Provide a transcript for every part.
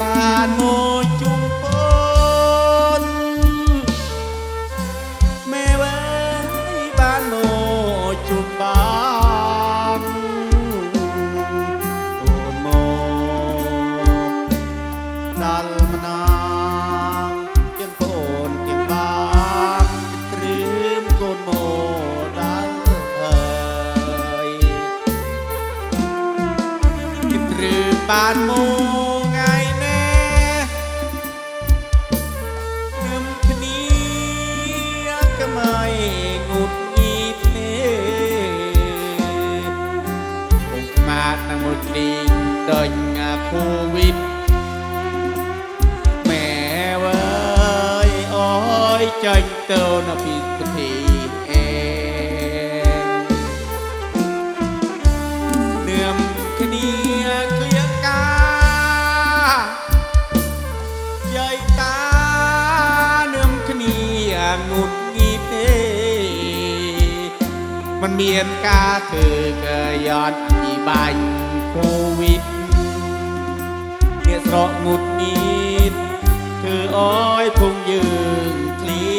ป่านโมจุม ดอยงาโควิดแม่เว้ยอ้ยจังเต้านะพี่ปทีเองเนื่อมคดีเกลียกาใหญ่ตาเนื่อมคดียงุดงีเตมันเมียนกาเธอก็ย้อนอธิบาย เพราะหงุดหงิดคืออ้อยคงยืนเคลี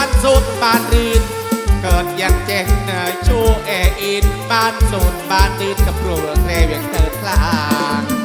านสุดบ้านรีนเกิดยังเจงชูแออินบ้านสุดบ้านรีนกับครัวเรือนเรียงเธอร์ลาง